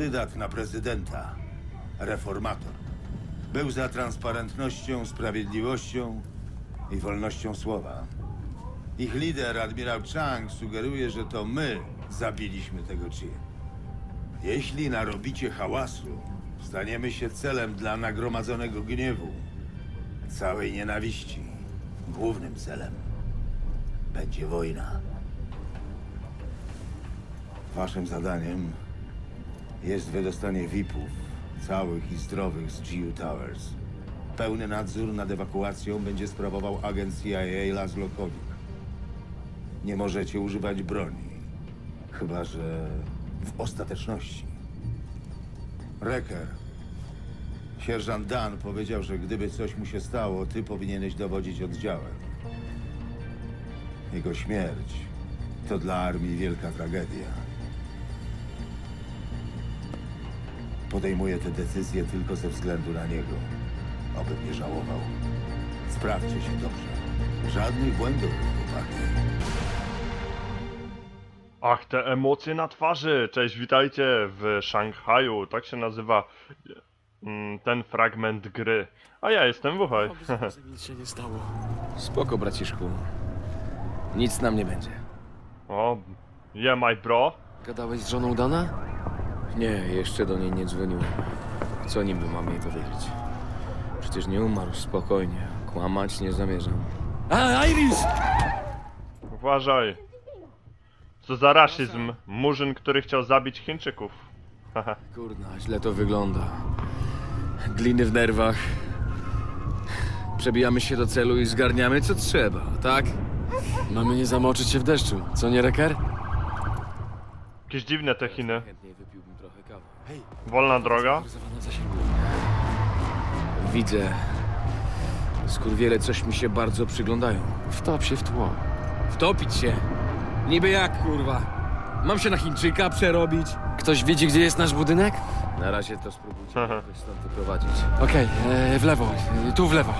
Kandydat na prezydenta. Reformator. Był za transparentnością, sprawiedliwością i wolnością słowa. Ich lider, admirał Chang, sugeruje, że to my zabiliśmy tego Chie. Jeśli narobicie hałasu, staniemy się celem dla nagromadzonego gniewu, całej nienawiści. Głównym celem będzie wojna. Waszym zadaniem jest wydostanie VIP-ów, całych i zdrowych z GU Towers. Pełny nadzór nad ewakuacją będzie sprawował agent CIA Laszlo Kodik. Nie możecie używać broni, chyba że w ostateczności. Reker. Sierżant Dan powiedział, że gdyby coś mu się stało, ty powinieneś dowodzić oddziałem. Jego śmierć to dla armii wielka tragedia. Podejmuję tę decyzję tylko ze względu na niego. Obym nie żałował. Sprawdźcie się dobrze. Żadnych błędów, chłopaki. Ach, te emocje na twarzy! Cześć, witajcie w Szanghaju. Tak się nazywa mm, ten fragment gry. A ja jestem Wuchaj. Nic się nie stało. Spoko, braciszku. Nic nam nie będzie. o, yeah my bro. Gadałeś z żoną Dana? Nie, jeszcze do niej nie dzwoniłem. Co niby mam jej powiedzieć? Przecież nie umarł, spokojnie. Kłamać nie zamierzam. A, Iris! Uważaj. Co za rasizm. Murzyn, który chciał zabić Chińczyków. Haha. Kurna, źle to wygląda. Gliny w nerwach. Przebijamy się do celu i zgarniamy co trzeba, tak? Mamy nie zamoczyć się w deszczu, co nie, Reker? Jakieś dziwne te Chiny. Chętniej Wolna droga. Widzę. Skurwiele coś mi się bardzo przyglądają. Wtop się w tło. Wtopić się. Niby jak, kurwa? Mam się na Chińczyka przerobić? Ktoś widzi, gdzie jest nasz budynek? Na razie to spróbujcie mnie jakoś stąd wyprowadzić. Okej, e, w lewo, e, tu w lewo.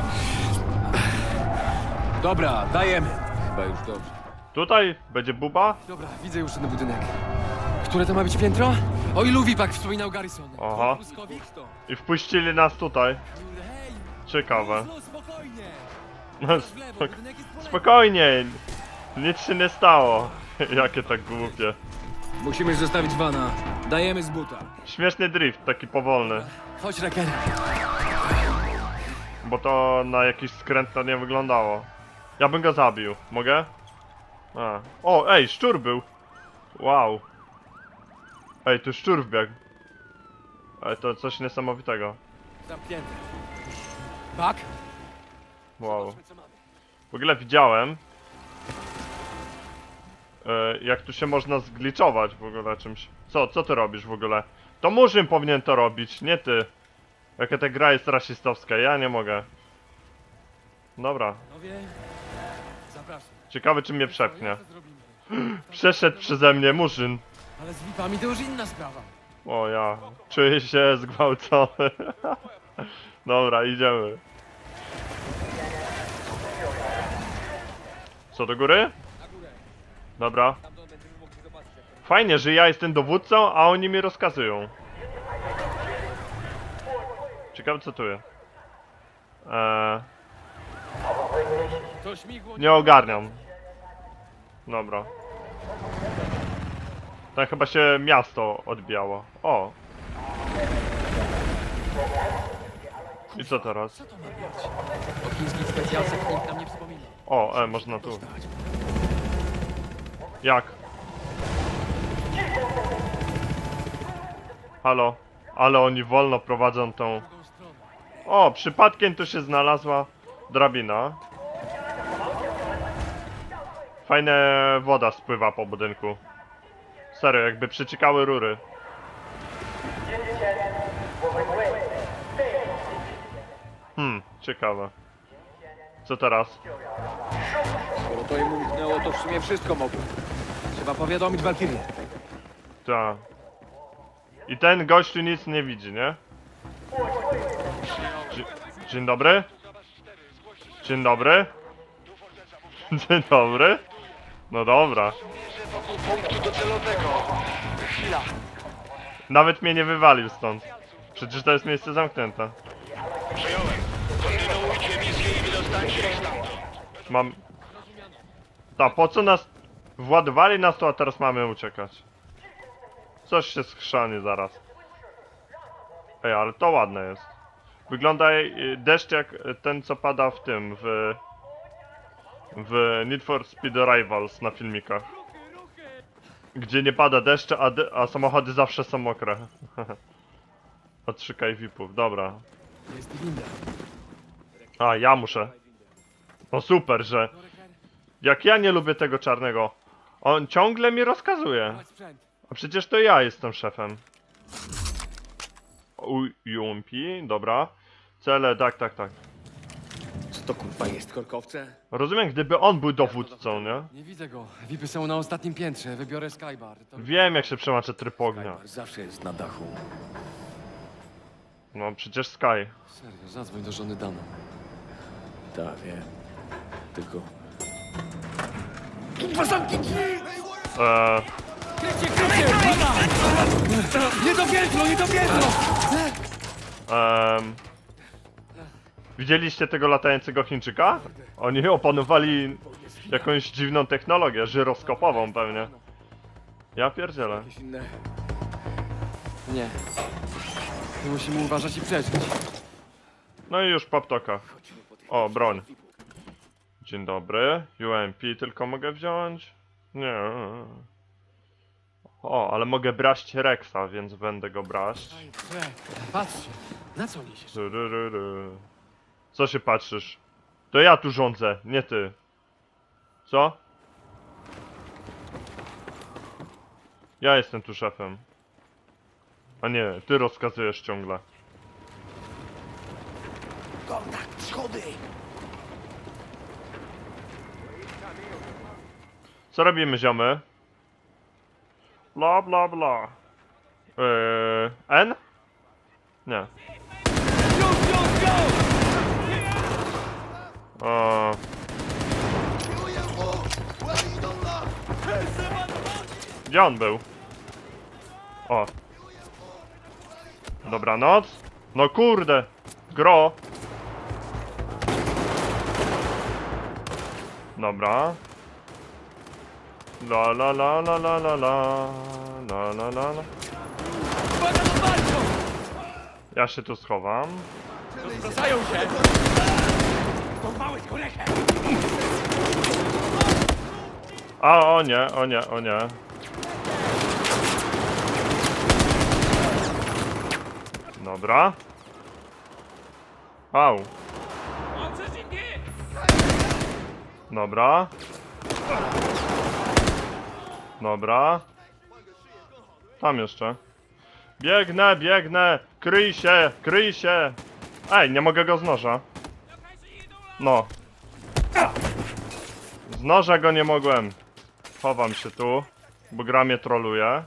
Dobra, dajemy. Chyba już dobrze. Tutaj będzie buba. Dobra, widzę już ten budynek. Które to ma być piętro? O ilu Wipak wspominał Garrison? Aha. I wpuścili nas tutaj. Ciekawe. No, spokojnie! Spok. Nic się nie stało. Jakie tak głupie. Musimy zostawić wana. Dajemy z buta. Śmieszny drift, taki powolny. Chodź, Reker. Bo to na jakiś skręt to nie wyglądało. Ja bym go zabił. Mogę? A. O, ej, szczur był. Wow. Ej, tu szczur wbiegł. Ej, to coś niesamowitego. Zamknięte. Bak? Wow. Zobaczmy, co mamy. W ogóle widziałem. E, jak tu się można zgliczować w ogóle czymś. Co, co ty robisz w ogóle? To Murzyn powinien to robić, nie ty. Jaka ta gra jest rasistowska, ja nie mogę. Dobra, Panowie, zapraszam. ciekawy czy mnie przepchnie. Zrobimy? Przeszedł przeze mnie Murzyn. Ale z VIP-ami to już inna sprawa. O ja, czuję się zgwałcony. Dobra, idziemy. Co do góry? Dobra. Fajnie, że ja jestem dowódcą, a oni mi rozkazują. Ciekawe co tu jest. Eee, To śmigło nie ogarniam. Dobra. Tam chyba się miasto odbijało. O. I co teraz? Co to ma być? O chińskich specjalcach nikt nam nie wspomina. O, e, można tu. Jak? Halo? Ale oni wolno prowadzą tą... Drugą stronę. O, przypadkiem tu się znalazła drabina. Fajne woda spływa po budynku. Serio, jakby przeciekały rury. Hmm, ciekawe. Co teraz? Skoro to im umknęło, to w sumie wszystko mogło. Trzeba powiadomić Walkirię. Tak. I ten gościu nic nie widzi, nie? Dzie- Dzień dobry. Dzień dobry. Dzień dobry. No dobra. Punktu docelowego. Chwila. Nawet mnie nie wywalił stąd. Przecież to jest miejsce zamknięte. Przyjąłem. Kontynuujcie misję i wydostańcie ich stamtąd. Mam... Ta, po co nas... Władowali nas tu, a teraz mamy uciekać. Coś się skrzani zaraz. Ej, ale to ładne jest. Wygląda y, deszcz jak y, ten, co pada w tym, w... W Need for Speed Rivals na filmikach. Gdzie nie pada deszcze, a, a samochody zawsze są mokre. Odszukaj VIP-ów, dobra. A, ja muszę. No super, że... Jak ja nie lubię tego czarnego. On ciągle mi rozkazuje. A przecież to ja jestem szefem. UMP, dobra. Cele, tak, tak, tak. To kurwa jest, korkowce? Rozumiem, gdyby on był dowódcą, nie? Nie widzę go. Vipy są na ostatnim piętrze. Wybiorę Skybar. To... Wiem, jak się przemacze tryb ognia. Zawsze jest na dachu. No, przecież Sky. Serio, zadzwoń do żony Dana. Tak, wiem. Tylko... Eee, Krycie, krycie! Nie to piętro, nie to piętro! em, widzieliście tego latającego Chińczyka? Oni opanowali jakąś dziwną technologię, żyroskopową pewnie. Ja pierdzielę. Jakieś inne... Nie. My musimy uważać i przeżyć. No i już poptoka. O, broń. Dzień dobry. UMP tylko mogę wziąć? Nie. O, ale mogę brać Rexa, więc będę go brać. Patrzcie. Na co niesiesz? Tyryryry. Co się patrzysz? To ja tu rządzę, nie ty. Co? Ja jestem tu szefem. A nie, ty rozkazujesz ciągle. Kontakt, schody! Co robimy, ziomy? Bla bla bla. Eee, N? Nie. O. Gdzie on był? O. Dobranoc. No kurde. Gro. Dobra. La la la la la la la la la la la Ja się tu schowam. Wracają się! Porwałeś go rękę! A o nie, o nie, o nie. Dobra. Au. Dobra. Dobra. Tam jeszcze. Biegnę, biegnę! Kryj się, kryj się! Ej, nie mogę go z noża. No. Z noża go nie mogłem. Chowam się tu, bo gra mnie troluje.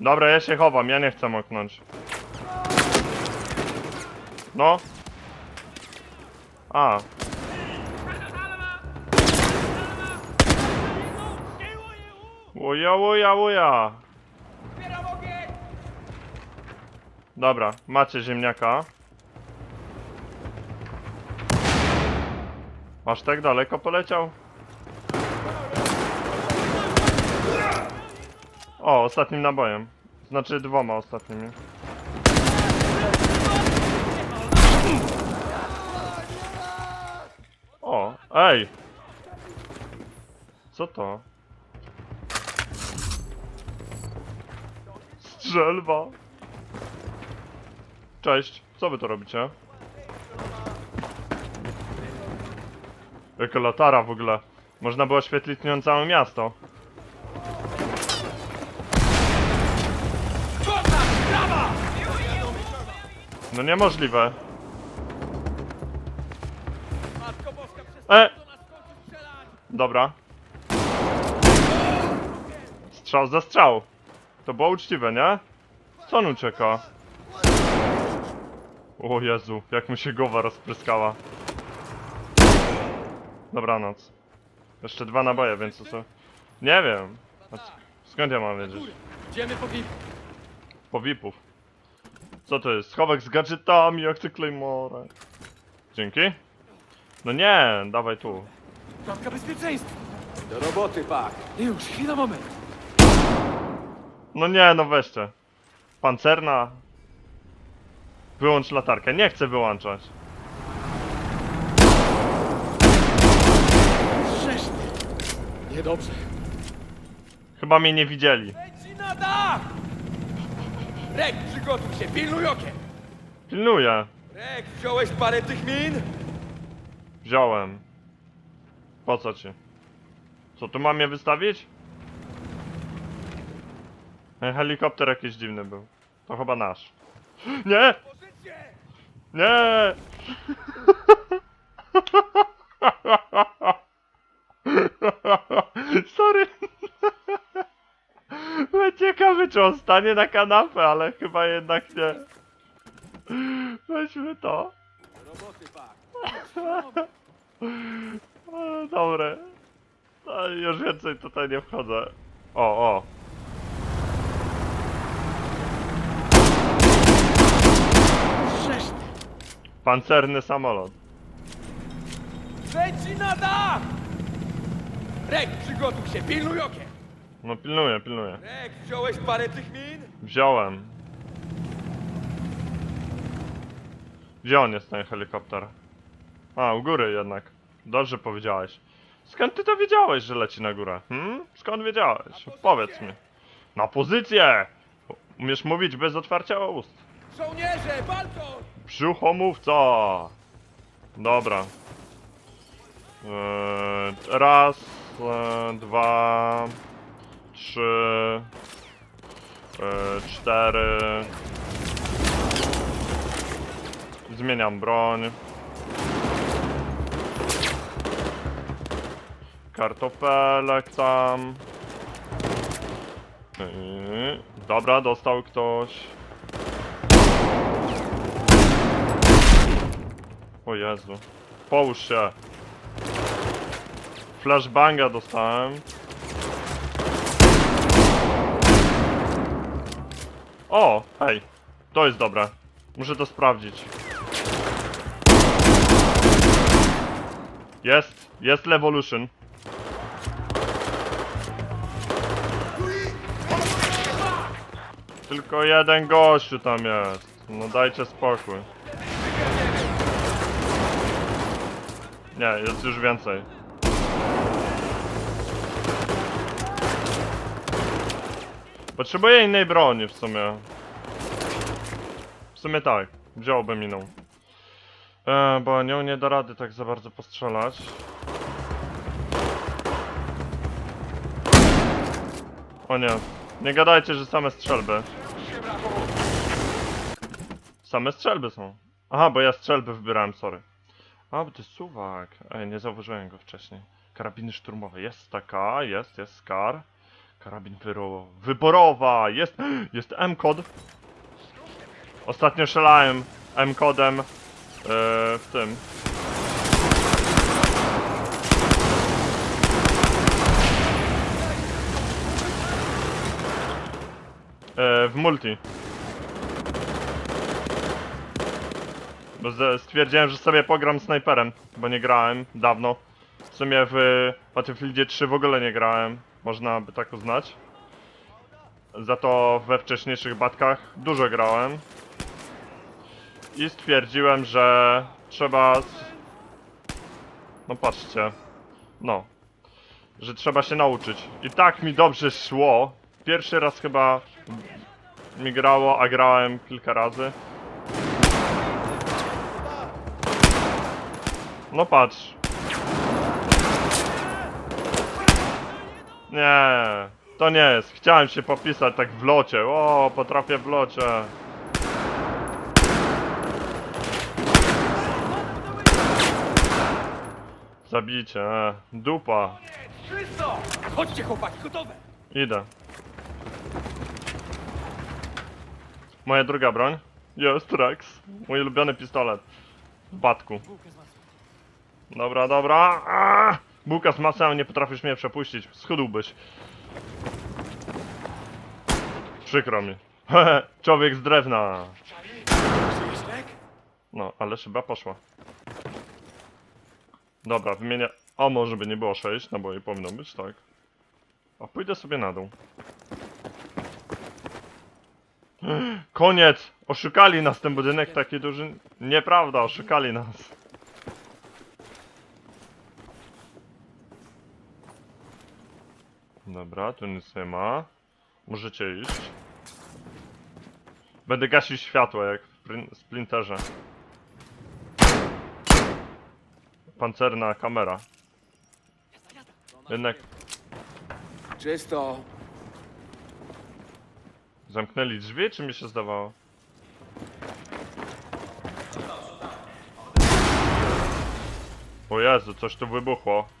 Dobra, ja się chowam, ja nie chcę moknąć. No. A. Łoja, łoja, łoja. Dobra, macie ziemniaka. Aż tak daleko poleciał? O, ostatnim nabojem. Znaczy dwoma ostatnimi. O, ej! Co to? Strzelba! Cześć, co wy to robicie? Jaka latara w ogóle. Można było oświetlić nią całe miasto. No niemożliwe. E! Dobra. Strzał za strzał. To było uczciwe, nie? Co on ucieka? O Jezu, jak mu się głowa rozpryskała. Dobranoc. Jeszcze dwa naboje, więc to co? Nie wiem. A Skąd ja mam wiedzieć? Idziemy po VIP. Po VIP-ów. Co to jest? Schowek z gadżetami, jak ty Claymore. Dzięki. No nie, dawaj tu. Klatka bezpieczeństwa. Do roboty, pak! Już, chwila, moment. No nie, no weźcie. Pancerna. Wyłącz latarkę. Nie chcę wyłączać. Sześć. Niedobrze. Chyba mnie nie widzieli. Leci na dach! Rek, przygotuj się, pilnuj okiem! Pilnuję. Rek, wziąłeś parę tych min? Wziąłem. Po co ci? Co, tu mam je wystawić? Ten helikopter jakiś dziwny był. To chyba nasz. Nie! Nie! Sorry. Byłem ciekawy, czy on stanie na kanapę, ale chyba jednak nie. Weźmy to. Dobre. No, już więcej tutaj nie wchodzę. O, o. Sześć. Pancerny samolot. Leci na dach! Rek, przygotuj się, pilnuj okiem! No pilnuję, pilnuję. Rek, wziąłeś parę tych min? Wziąłem. Gdzie on jest ten helikopter? A, u góry jednak. Dobrze powiedziałeś. Skąd ty to wiedziałeś, że leci na górę? Hmm? Skąd wiedziałeś? Powiedz mi. Na pozycję! Umiesz mówić bez otwarcia ust. Żołnierze, walczą! Brzuchomówca! Dobra. Eee, raz, e, dwa, trzy, e, cztery. Zmieniam broń. Kartopelek tam. Yy, Dobra, dostał ktoś. O Jezu. Połóż się. Flashbanga dostałem. O, hej. To jest dobre. Muszę to sprawdzić. Jest, jest Levolution. Tylko jeden gościu tam jest. No dajcie spokój. Nie, jest już więcej. Potrzebuję innej broni w sumie. W sumie tak, wziąłbym inną. E, bo nią nie da rady tak za bardzo postrzelać. O nie, nie gadajcie, że same strzelby. Same strzelby są. Aha, bo ja strzelby wybierałem, sorry. A, bo to jest suwak. Ej, nie zauważyłem go wcześniej. Karabiny szturmowe. Jest taka, jest, jest Scar. Karabin wyborowa, jest, jest M-kod. Ostatnio strzelałem M-kodem yy, w tym. Yy, w multi. Bo stwierdziłem, że sobie pogram snajperem, bo nie grałem dawno. W sumie w Battlefieldzie 3 w ogóle nie grałem, można by tak uznać. Za to we wcześniejszych batkach dużo grałem. I stwierdziłem, że trzeba... No patrzcie. No. Że trzeba się nauczyć. I tak mi dobrze szło. Pierwszy raz chyba mi grało, a grałem kilka razy. No patrz. Nie, to nie jest. Chciałem się popisać tak w locie. O, potrafię w locie. Zabicie, e. dupa. Chodźcie, chłopaki, gotowe! Idę. Moja druga broń. Jest Rex. Mój ulubiony pistolet. W batku. Dobra, dobra. Bułka z masłem, nie potrafisz mnie przepuścić. Schudłbyś. Przykro mi. Człowiek z drewna. No, ale szyba poszła. Dobra, wymienię... O, może by nie było 6 naboi, powinno być, tak. A pójdę sobie na dół. Koniec! Oszukali nas ten budynek taki duży. Nieprawda, oszukali nas. Dobra, tu nic nie ma. Możecie iść. Będę gasił światło jak w Splinterze. Pancerna kamera. Jednak Czysto. zamknęli drzwi, czy mi się zdawało? O Jezu, coś tu wybuchło.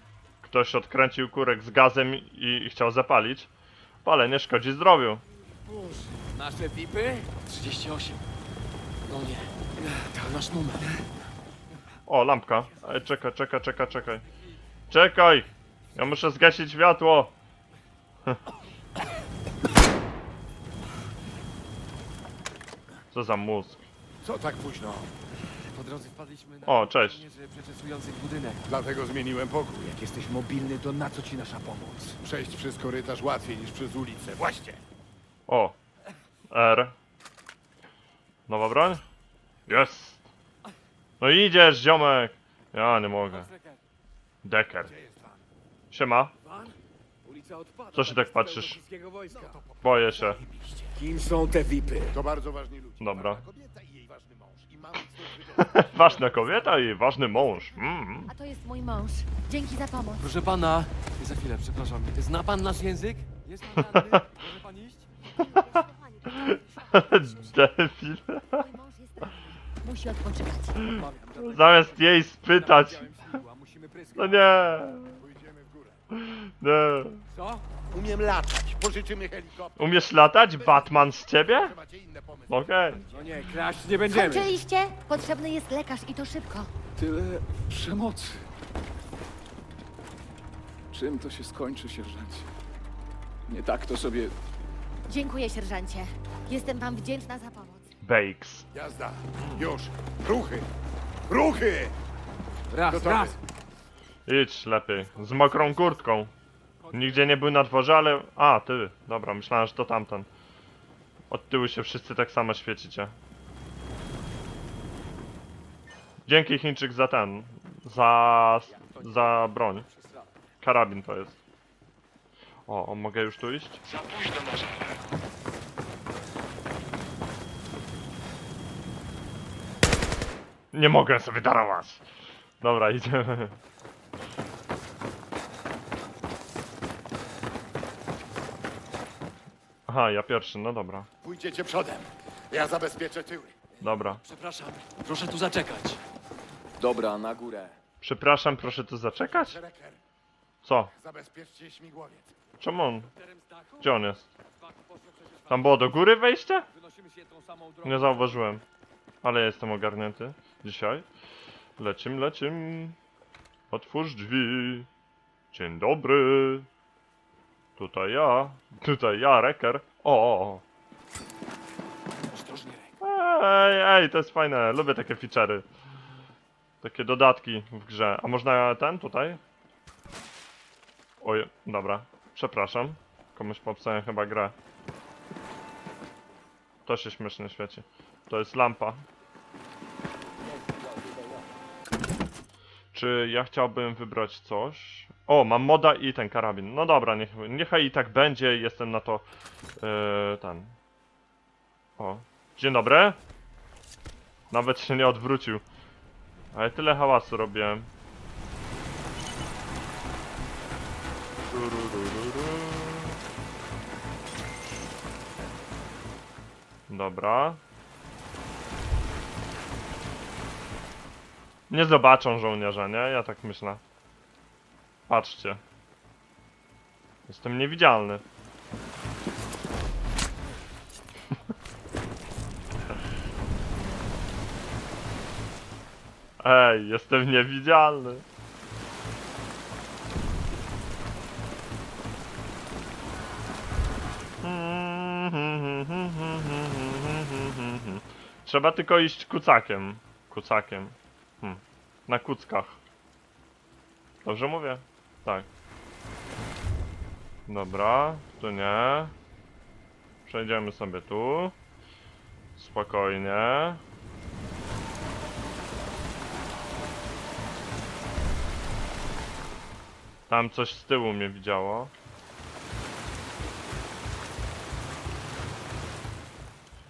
Ktoś odkręcił kurek z gazem i, chciał zapalić. Palenie szkodzi zdrowiu. Nasze pipy? 38. No nie. To nasz numer. O, lampka. Ej, czekaj, czekaj, czekaj, czekaj. Czekaj! Ja muszę zgasić światło. Co za mózg. Co tak późno? Po drodze wpadliśmy na... O, cześć. żołnierzy przeczystujących budynek. Dlatego zmieniłem pokój. Jak jesteś mobilny, to na co ci nasza pomoc? Przejść przez korytarz łatwiej niż przez ulicę. Właśnie. O. R. Nowa broń? Jest. No idziesz, ziomek. Ja nie mogę. Decker. Siema. Ulica odpada. Co się tak patrzysz? Boję się. Kim są te VIPy? To bardzo ważni ludzie. Dobra. Ważna kobieta i ważny mąż. Mm. A to jest mój mąż. Dzięki za pomoc. Proszę pana, za chwilę, przepraszam. Zna pan nasz język? Jest pan ranny? Może pan iść? Debil. Mój mąż jest ranny. Musi odpoczywać. Zamiast jej spytać. No nie. Pójdziemy w górę. Nie. Co? Umiem latać. Pożyczymy helikopter. Umiesz latać? Batman z ciebie? Inne pomysły? Okej. No nie, kraść nie będziemy. Skończyliście? Potrzebny jest lekarz i to szybko. Tyle przemocy. Czym to się skończy, sierżancie? Nie tak to sobie... Dziękuję, sierżancie. Jestem wam wdzięczna za pomoc. Bakes. Jazda. Już. Ruchy. Ruchy! Raz, Gotowy. raz. Idź lepiej. Z mokrą kurtką. Nigdzie nie był na dworze, ale... A, ty. Dobra, myślałem, że to tamten. Od tyłu się wszyscy tak samo świecicie. Dzięki Chińczyk za ten. Za... za broń. Karabin to jest. O, mogę już tu iść? Za późno. Nie mogę sobie darować. Dobra, idziemy. Aha, ja pierwszy, no dobra. Pójdziecie przodem. Ja zabezpieczę tyły. Dobra. Przepraszam, proszę tu zaczekać. Dobra, na górę. Przepraszam, proszę tu zaczekać? Szereker. Co? Zabezpieczcie śmigłowiec. Czemu on? Gdzie on jest? Tam było do góry wejście? Wynosimy się tą samą drogą. Nie zauważyłem. Ale jestem ogarnięty dzisiaj. Lecim, lecim. Otwórz drzwi. Dzień dobry. Tutaj ja. Tutaj ja, Reker. O. Ostrożnie. Ej, ej, to jest fajne. Lubię takie feature'y. Takie dodatki w grze. A można ten tutaj? Oj, dobra. Przepraszam. Komuś popsałem chyba grę. To się śmiesznie świeci. To jest lampa. Czy ja chciałbym wybrać coś? O, mam moda i ten karabin. No dobra, niech, niechaj i tak będzie. Jestem na to... Yy, ten. O. Dzień dobry. Nawet się nie odwrócił. Ale tyle hałasu robiłem. Dobra. Nie zobaczą żołnierza, nie? Ja tak myślę. Patrzcie. Jestem niewidzialny. Ej, jestem niewidzialny. Trzeba tylko iść kucakiem. Kucakiem. Hmm. Na kuckach. Dobrze mówię? Tak. Dobra, tu nie. Przejdziemy sobie tu. Spokojnie. Tam coś z tyłu mnie widziało.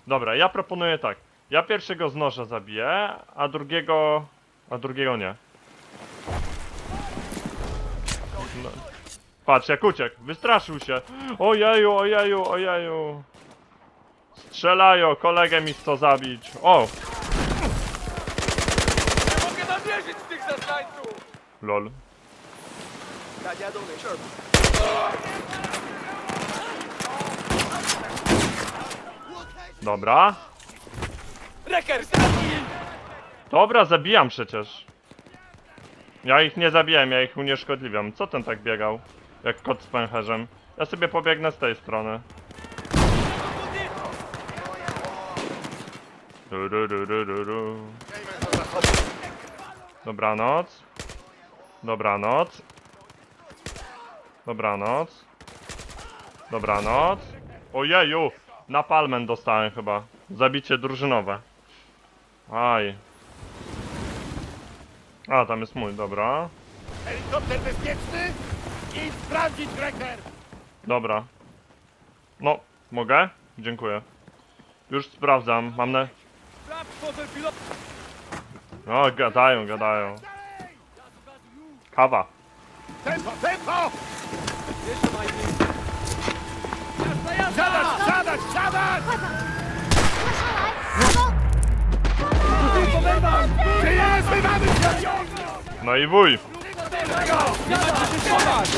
Dobra, ja proponuję tak. Ja pierwszego z noża zabiję, a drugiego... a drugiego nie. No. Patrz, jak uciekł. Wystraszył się. Ojeju, ojeju, ojeju. Strzelają, kolegę mi chce zabić. O! Nie mogę namierzyć tych zastańców! Lol. Dobra. Reker, zabij! Dobra, zabijam przecież. Ja ich nie zabijam, ja ich unieszkodliwiam. Co ten tak biegał? Jak kot z pęcherzem. Ja sobie pobiegnę z tej strony. Tururururu. Dobranoc. Dobranoc. Dobranoc. Dobranoc. Ojeju! Napalmen dostałem chyba. Zabicie drużynowe. Aj. A, tam jest mój, dobra. Helikopter bezpieczny? I sprawdzić reker! Dobra. No, mogę? Dziękuję. Już sprawdzam, mam na... Sprawdź fotel pilot! O, gadają, gadają. Kawa. Tempo, tempo! Jeszcze No i wuj. Nie macie się schować!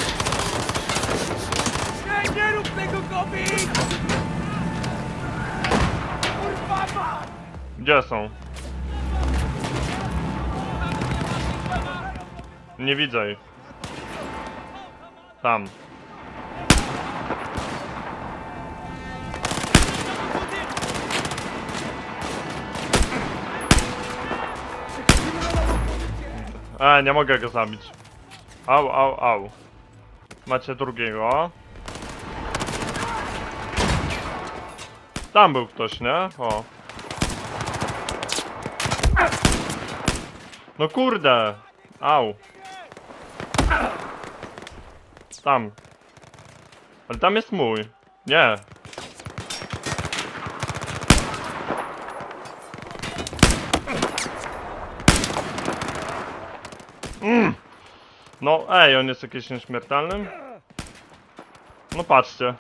Nie, nie rób tego, Gobi! Kurwa ma! Gdzie są? Nie widzę ich. Tam. E, nie mogę go zabić. Au, au, au. Macie drugiego. Tam był ktoś, nie? O. No kurde! Au. Tam. Ale tam jest mój. Nie. No ej, on jest jakiś nieśmiertelnym? No patrzcie.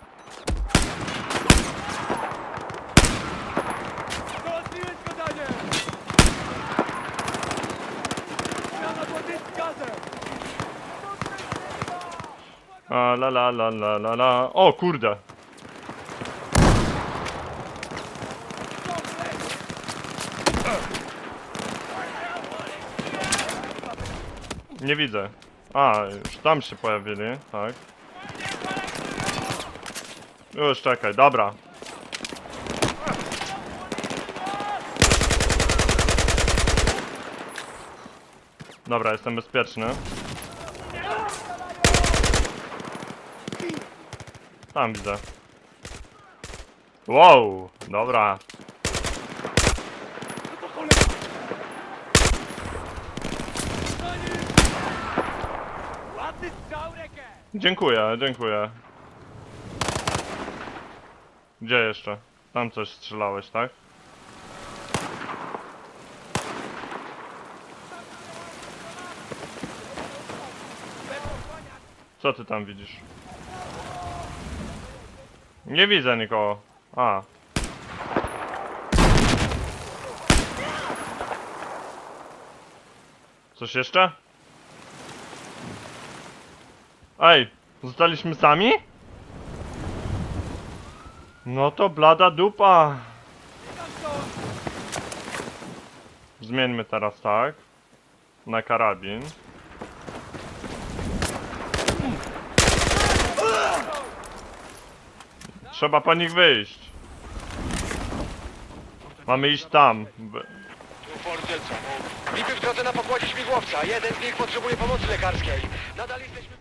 A, la la la la la la. O kurde. Nie widzę. A, już tam się pojawili, tak. Już czekaj, dobra. Dobra, jestem bezpieczny. Tam widzę. Wow, dobra. Ładny strzał, Reker! Dziękuję, dziękuję. Gdzie jeszcze? Tam coś strzelałeś, tak? Co ty tam widzisz? Nie widzę nikogo. A. Coś jeszcze? Ej, zostaliśmy sami? No to blada dupa. Zmieńmy teraz tak. na karabin. Trzeba po nich wyjść. Mamy iść tam. Lipy w drodze na pokładzie śmigłowca. Jeden z nich potrzebuje pomocy lekarskiej. Nadal jesteśmy...